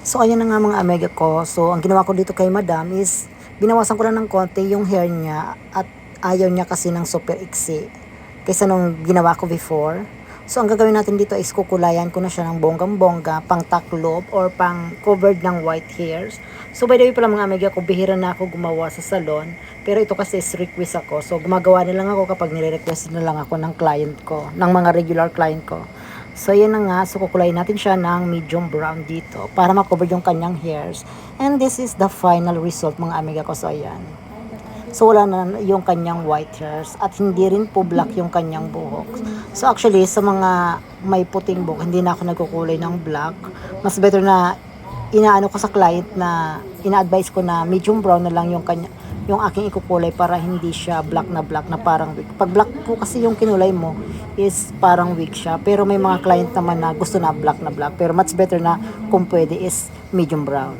So, ayan na nga mga amega ko. So, ang ginawa ko dito kay madam is, binawasan ko lang ng konti yung hair niya at ayaw niya kasi ng super iksi kaysa nung ginawa ko before. So, ang gagawin natin dito is kukulayan ko na siya ng bonggang-bongga, pang taklob or pang covered ng white hairs. So, by the way pala mga amiga ko, bihira na ako gumawa sa salon. Pero ito kasi is request ako. So, gumagawa na lang ako kapag nire-request na lang ako ng client ko, ng mga regular client ko. So, yan na nga. So, kukulayin natin siya ng medium brown dito para makover yung kanyang hairs. And this is the final result mga amiga ko. So, ayan. So wala na yung kanyang white hairs at hindi rin po black yung kanyang buhok. So actually sa mga may puting buhok, hindi na ako nagkukulay ng black. Mas better na inaano ko sa client na ina-advise ko na medium brown na lang yung kanya yung aking ikukulay para hindi siya black na black na parang weak. Pag black po kasi yung kinulay mo is parang weak siya. Pero may mga client naman na gusto na black na black. Pero much better na kung pwede is medium brown.